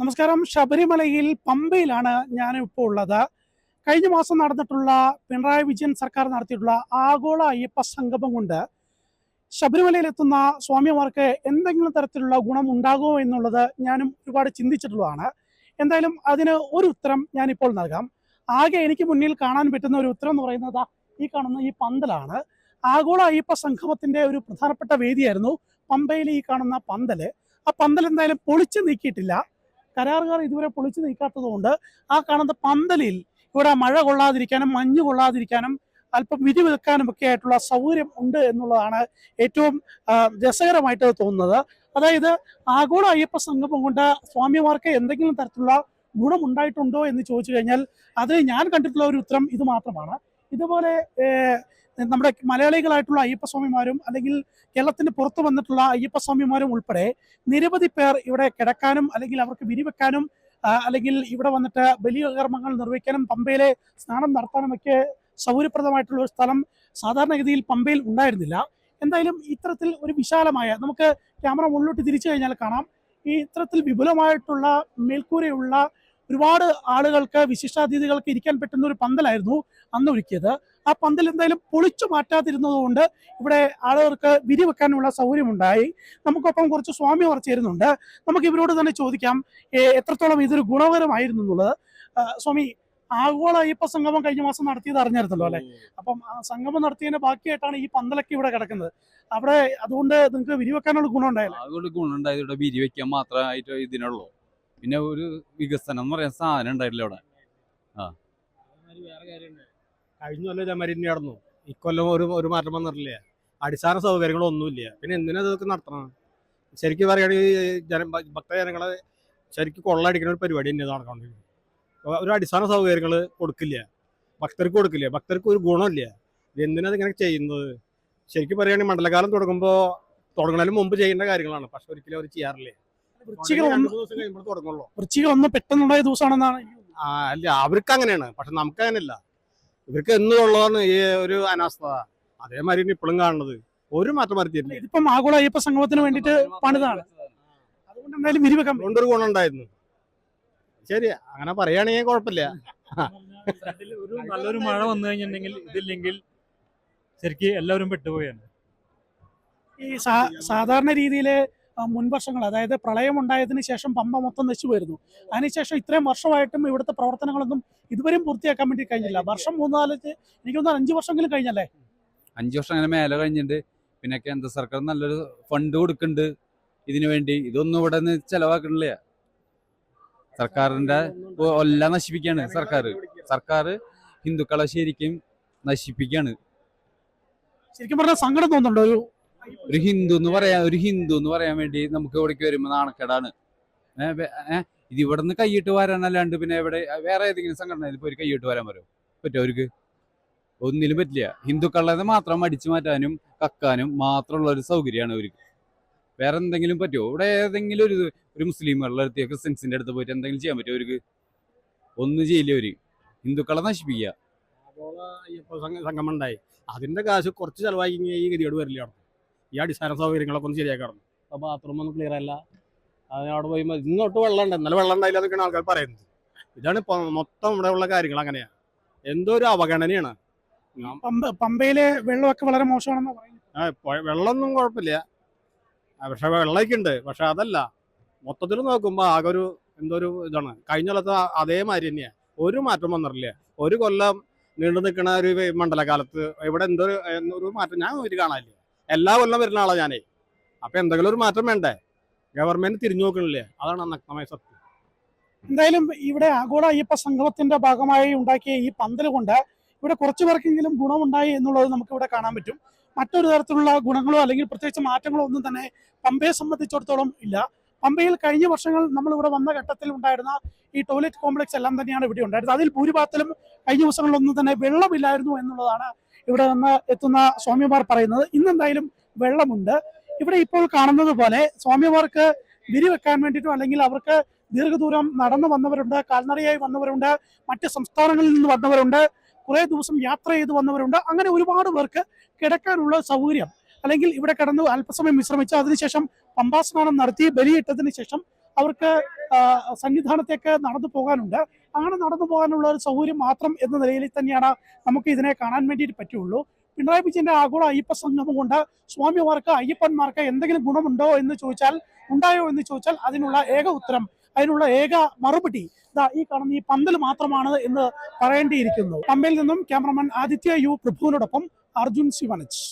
നമസ്കാരം. ശബരിമലയിൽ പമ്പയിലാണ് ഞാൻ ഇപ്പോൾ ഉള്ളത്. കഴിഞ്ഞ മാസം നടന്നിട്ടുള്ള പിണറായി വിജയൻ സർക്കാർ നടത്തിയിട്ടുള്ള ആഗോള അയ്യപ്പ സംഗമം കൊണ്ട് ശബരിമലയിലെത്തുന്ന സ്വാമിമാർക്ക് എന്തെങ്കിലും തരത്തിലുള്ള ഗുണം ഉണ്ടാകുമോ എന്നുള്ളത് ഞാനും ഒരുപാട് ചിന്തിച്ചിട്ടുള്ളതാണ്. എന്തായാലും അതിന് ഒരു ഉത്തരം ഞാനിപ്പോൾ നൽകാം. ആകെ എനിക്ക് മുന്നിൽ കാണാൻ പറ്റുന്ന ഒരു ഉത്തരം എന്ന് പറയുന്നത് ഈ കാണുന്ന ഈ പന്തലാണ്. ആഗോള അയ്യപ്പ സംഗമത്തിന്റെ ഒരു പ്രധാനപ്പെട്ട വേദിയായിരുന്നു പമ്പയിലെ ഈ കാണുന്ന പന്തൽ. ആ പന്തൽ എന്തായാലും പൊളിച്ചു നീക്കിയിട്ടില്ല. കരാറുകാർ ഇതുവരെ പൊളിച്ചു നീക്കാത്തത് കൊണ്ട് ആ കാണുന്ന പന്തലിൽ ഇവിടെ മഴ കൊള്ളാതിരിക്കാനും മഞ്ഞ് കൊള്ളാതിരിക്കാനും അല്പം വിധി വിൽക്കാനും ഒക്കെ ആയിട്ടുള്ള സൗകര്യം ഉണ്ട് എന്നുള്ളതാണ് ഏറ്റവും രസകരമായിട്ട് തോന്നുന്നത്. അതായത് ആഗോള അയ്യപ്പ സംഗമം കൊണ്ട് സ്വാമിമാർക്ക് എന്തെങ്കിലും തരത്തിലുള്ള ഗുണമുണ്ടായിട്ടുണ്ടോ എന്ന് ചോദിച്ചു കഴിഞ്ഞാൽ അത് ഞാൻ കണ്ടിട്ടുള്ള ഒരു ഉത്തരം ഇത് മാത്രമാണ്. ഇതുപോലെ നമ്മുടെ മലയാളികളായിട്ടുള്ള അയ്യപ്പസ്വാമിമാരും അല്ലെങ്കിൽ കേരളത്തിന് പുറത്തു വന്നിട്ടുള്ള അയ്യപ്പസ്വാമിമാരും ഉൾപ്പെടെ നിരവധി പേർ ഇവിടെ കിടക്കാനും അല്ലെങ്കിൽ അവർക്ക് വിരിവെക്കാനും അല്ലെങ്കിൽ ഇവിടെ വന്നിട്ട് ബലിയ കർമ്മങ്ങൾ നിർവഹിക്കാനും പമ്പയിലെ സ്നാനം നടത്താനും ഒക്കെ സൗകര്യപ്രദമായിട്ടുള്ള ഒരു സ്ഥലം സാധാരണഗതിയിൽ പമ്പയിൽ ഉണ്ടായിരുന്നില്ല. എന്തായാലും ഇത്തരത്തിൽ ഒരു വിശാലമായ നമുക്ക് ക്യാമറ മുകളിലോട്ട് തിരിച്ചു കഴിഞ്ഞാൽ കാണാം. ഈ ഇത്തരത്തിൽ വിപുലമായിട്ടുള്ള മേൽക്കൂരയുള്ള ഒരുപാട് ആളുകൾക്ക് വിശിഷ്ടാതിഥികൾക്ക് ഇരിക്കാൻ പറ്റുന്ന ഒരു പന്തലായിരുന്നു അന്ന് ഒരുക്കിയത്. ആ പന്തൽ എന്തായാലും പൊളിച്ചു മാറ്റാതിരുന്നതുകൊണ്ട് ഇവിടെ ആളുകൾക്ക് വിരി വെക്കാനുള്ള സൗകര്യമുണ്ടായി. നമുക്കൊപ്പം കുറച്ച് സ്വാമി ചേരുന്നുണ്ട് നമുക്ക് ഇവരോട് തന്നെ ചോദിക്കാം എത്രത്തോളം ഇതൊരു ഗുണകരമായിരുന്നു എന്നുള്ളത്? സ്വാമി ആഗോള അയ്യപ്പ സംഗമം കഴിഞ്ഞ മാസം നടത്തിയത് അറിഞ്ഞായിരുന്നല്ലോ അല്ലെ? അപ്പം ആ സംഗമം നടത്തിയതിന്റെ ബാക്കിയായിട്ടാണ് ഈ പന്തലൊക്കെ ഇവിടെ കിടക്കുന്നത്. അവിടെ അതുകൊണ്ട് നിങ്ങൾക്ക് വിരിവെക്കാനുള്ള ഗുണം ഉണ്ടായില്ല? അതുകൊണ്ട് ഗുണമുണ്ടായത് ഇവിടെ വിരിവെക്കാൻ മാത്രമായിട്ട് ഇതിനുള്ളൂ. പിന്നെ ഒരു വികസനം എന്ന് പറയാൻ സാധനം ഉണ്ടായിട്ടില്ല ഇവിടെ കഴിഞ്ഞ കൊല്ലം ഇതേമാതിരി തന്നെ നടന്നു. ഇക്കൊല്ലം ഒരു ഒരു മാറ്റം വന്നിട്ടില്ല. അടിസ്ഥാന സൗകര്യങ്ങളൊന്നുമില്ല പിന്നെ എന്തിനാ ഇതൊക്കെ നടത്തണം? ശരിക്കും പറയുകയാണെങ്കിൽ ജന ഭക്തജനങ്ങളെ ശരിക്കും കൊള്ളടിക്കുന്ന ഒരു പരിപാടി തന്നെ നടക്കൊണ്ടിരിക്കുന്നത് ഒരു അടിസ്ഥാന സൗകര്യങ്ങൾ കൊടുക്കില്ല. ഭക്തർക്ക് കൊടുക്കില്ല. ഭക്തർക്ക് ഒരു ഗുണമില്ല. ഇതെന്തിനാ ഇങ്ങനെ ചെയ്യുന്നത്? ശരിക്കും പറയുകയാണെങ്കിൽ മണ്ഡലകാലം തുടങ്ങുമ്പോൾ തുടങ്ങുന്നതിന് മുമ്പ് ചെയ്യേണ്ട കാര്യങ്ങളാണ്. പക്ഷെ ഒരിക്കലും അവർ ചെയ്യാറില്ല. വൃശ്ചിക ഒന്ന് തുടങ്ങുള്ളൂ. വൃശ്ചിക പെട്ടെന്നുണ്ടായ ദിവസമാണെന്നാണ്. ആ അല്ല അവർക്ക് അങ്ങനെയാണ് പക്ഷെ നമുക്ക് അങ്ങനെയല്ല ഇവർക്ക് എന്നുള്ളതാണ് ഈ ഒരു അനാസ്ഥ. അതേമാതിരി ഇപ്പോഴും കാണുന്നത്. ഒരു മാറ്റം വരുത്തിയിട്ടില്ല. ഇതിപ്പം ആഗോള അയ്യപ്പ സംഗമത്തിന് വേണ്ടിട്ട് പണിതാണ്. അതുകൊണ്ട് എന്തായാലും വിരിവെക്കാൻ കൊണ്ടൊരു ഗുണം ഉണ്ടായിരുന്നു ശരി അങ്ങനെ പറയുകയാണെങ്കിൽ കുഴപ്പമില്ല. ഒരു നല്ലൊരു മഴ വന്നു കഴിഞ്ഞിട്ടുണ്ടെങ്കിൽ ഇതില്ലെങ്കിൽ ശരിക്കും എല്ലാവരും പെട്ടുപോയാണ് ഈ സാധാരണ രീതിയിൽ മുൻ വർഷങ്ങൾ അതായത് പ്രളയം ഉണ്ടായതിന് ശേഷം പമ്പ മൊത്തം നശിച്ചു പോയിരുന്നു. അതിനുശേഷം ഇത്രയും വർഷമായിട്ടും ഇവിടുത്തെ പ്രവർത്തനങ്ങളൊന്നും ഇതുവരെയും പൂർത്തിയാക്കാൻ വേണ്ടി കഴിഞ്ഞില്ല. വർഷം മൂന്നാൽ എനിക്ക് തോന്നുന്നു അഞ്ചു വർഷമെങ്കിലും കഴിഞ്ഞല്ലേ? അഞ്ചു വർഷം അങ്ങനെ മേലെ കഴിഞ്ഞിട്ടുണ്ട്. പിന്നെ കേന്ദ്ര സർക്കാർ നല്ലൊരു ഫണ്ട് കൊടുക്കുന്നുണ്ട് ഇതിനു വേണ്ടി. ഇതൊന്നും ഇവിടെ നിന്ന് ചെലവാക്കണില്ല. സർക്കാരിന്റെ എല്ലാം നശിപ്പിക്കാണ് സർക്കാർ. സർക്കാർ ഹിന്ദുക്കളെ ശരിക്കും നശിപ്പിക്കാണ് ശരിക്കും പറഞ്ഞാൽ സങ്കടം തോന്നുന്നുണ്ടോ? ഒരു ഒരു ഹിന്ദു എന്ന് പറയാ ഒരു ഹിന്ദു എന്ന് പറയാൻ വേണ്ടി നമുക്ക് ഇവിടേക്ക് വരുമ്പോൾ നാണക്കേടാണ്. ഇത് ഇവിടെ നിന്ന് കൈയിട്ട് വരാനല്ലാണ്ട് പിന്നെ എവിടെ വേറെ ഏതെങ്കിലും സംഘടനയിൽ പോയി കൈയിട്ട് വരാൻ പറ്റുമോ പറ്റുമോ അവർക്ക്? ഒന്നിലും പറ്റില്ല. ഹിന്ദുക്കളെ മാത്രം അടിച്ചു മാറ്റാനും കക്കാനും മാത്രമുള്ള ഒരു സൗകര്യമാണ് അവർക്ക്. വേറെ എന്തെങ്കിലും പറ്റുമോ ഇവിടെ ഏതെങ്കിലും ഒരു ഒരു മുസ്ലിമുകളുടെ അടുത്ത് ക്രിസ്ത്യൻസിന്റെ അടുത്ത് പോയിട്ട് എന്തെങ്കിലും ചെയ്യാൻ പറ്റുമോ അവർക്ക്? ഒന്നും ചെയ്യില്ല അവർ. ഹിന്ദുക്കളെ നശിപ്പിക്കുക. അതിന്റെ കാശ് കുറച്ച് ചെലവാക്കി ഈ ഗതിയോട് വരില്ല ഈ അടിസ്ഥാന സൗകര്യങ്ങളൊക്കെ ഒന്ന് ശരിയാക്കണം അപ്പൊ ബാത്റൂം ഒന്നും ക്ലിയർ അല്ല. അതിനോട് അവിടെ പോയി ഇന്നോട്ട് വെള്ളം ഉണ്ട് ഇന്നലെ വെള്ളം ഉണ്ടായില്ല എന്നൊക്കെയാണ് ആൾക്കാർ പറയുന്നത്. ഇതാണ് ഇപ്പൊ മൊത്തം ഇവിടെ ഉള്ള കാര്യങ്ങൾ അങ്ങനെയാ. എന്തോ ഒരു അവഗണനയാണ്. പമ്പ പമ്പയിലെ വെള്ളമൊക്കെ വളരെ മോശമാണെന്ന് പറയുന്നത്. വെള്ളമൊന്നും കുഴപ്പമില്ല. പക്ഷെ വെള്ളമൊക്കെ ഉണ്ട്. പക്ഷെ അതല്ല. മൊത്തത്തിൽ നോക്കുമ്പോൾ ആകെ ഒരു എന്തോ ഒരു ഇതാണ്. കഴിഞ്ഞ കൊല്ലത്തെ അതേമാതിരി തന്നെയാണ് ഒരു മാറ്റം വന്നിട്ടില്ല. ഒരു കൊല്ലം നീണ്ടു നിൽക്കുന്ന ഒരു മണ്ഡലകാലത്ത് ഇവിടെ എന്തോ ഒരു എന്തോ ഒരു മാറ്റം ഞാൻ ഒരു കാണാനില്ല. എല്ലാ കൊല്ലം വരുന്ന ആളാണ് ഞാനേ. അപ്പൊ എന്തെങ്കിലും ഒരു മാറ്റം വേണ്ടേ? ഗവൺമെന്റ് തിരിഞ്ഞു നോക്കണില്ലേ? അതാണ് നഗ്നമായ സത്യം. എന്തായാലും ഇവിടെ ആഗോള അയ്യപ്പ സംഗമത്തിന്റെ ഭാഗമായി ഉണ്ടാക്കിയ ഈ പന്തൽ കൊണ്ട് ഇവിടെ കുറച്ചു പേർക്കെങ്കിലും ഗുണമുണ്ടായി എന്നുള്ളത് നമുക്ക് ഇവിടെ കാണാൻ പറ്റും. മറ്റൊരു തരത്തിലുള്ള ഗുണങ്ങളോ അല്ലെങ്കിൽ പ്രത്യേകിച്ച് മാറ്റങ്ങളോ ഒന്നും തന്നെ പമ്പയെ സംബന്ധിച്ചിടത്തോളം ഇല്ല. പമ്പയിൽ കഴിഞ്ഞ വർഷങ്ങൾ നമ്മൾ ഇവിടെ വന്ന ഘട്ടത്തിൽ ഉണ്ടായിരുന്ന ഈ ടോയ്ലറ്റ് കോംപ്ലക്സ് എല്ലാം തന്നെയാണ് ഇവിടെ ഉണ്ടായിരുന്നത്. അതിൽ ഭൂരിഭാഗത്തിലും കഴിഞ്ഞ ദിവസങ്ങളിലൊന്നും തന്നെ വെള്ളമില്ലായിരുന്നു എന്നുള്ളതാണ് ഇവിടെ നിന്ന് എത്തുന്ന സ്വാമിമാർ പറയുന്നത് ഇന്നെന്തായാലും വെള്ളമുണ്ട്. ഇവിടെ ഇപ്പോൾ കാണുന്നത് പോലെ സ്വാമിമാർക്ക് വിരിവെക്കാൻ വേണ്ടിയിട്ടോ അല്ലെങ്കിൽ അവർക്ക് ദീർഘദൂരം നടന്നു വന്നവരുണ്ട് കാൽനടയായി വന്നവരുണ്ട് മറ്റ് സംസ്ഥാനങ്ങളിൽ നിന്ന് വന്നവരുണ്ട് കുറേ ദിവസം യാത്ര ചെയ്ത് വന്നവരുണ്ട്. അങ്ങനെ ഒരുപാട് പേർക്ക് കിടക്കാനുള്ള സൗകര്യം. അല്ലെങ്കിൽ ഇവിടെ കിടന്ന് അല്പസമയം വിശ്രമിച്ച് അതിനുശേഷം പമ്പാസ്നാനം നടത്തി ബലിയിട്ടതിന് ശേഷം അവർക്ക് സന്നിധാനത്തേക്ക് നടന്നു പോകാനുണ്ട്. അങ്ങനെ നടന്നു പോകാനുള്ള ഒരു സൗകര്യം മാത്രം എന്ന നിലയിൽ തന്നെയാണ് നമുക്ക് ഇതിനെ കാണാൻ വേണ്ടിയിട്ട് പറ്റുള്ളൂ. പിണറായി വിജയന്റെ ആഗോള അയ്യപ്പ സംഗമം കൊണ്ട് സ്വാമിമാർക്ക് അയ്യപ്പന്മാർക്ക് എന്തെങ്കിലും ഗുണമുണ്ടോ എന്ന് ചോദിച്ചാൽ ഉണ്ടായോ എന്ന് ചോദിച്ചാൽ അതിനുള്ള ഏക ഉത്തരം അതിനുള്ള ഏക മറുപടി ഇതാ ഈ കാണുന്ന ഈ പന്തൽ മാത്രമാണ് എന്ന് പറയേണ്ടിയിരിക്കുന്നു. പമ്പയിൽ നിന്നും ക്യാമറമാൻ ആദിത്യ യു പ്രഭുവിനോടൊപ്പം അർജുൻ ശിവനച്ച്.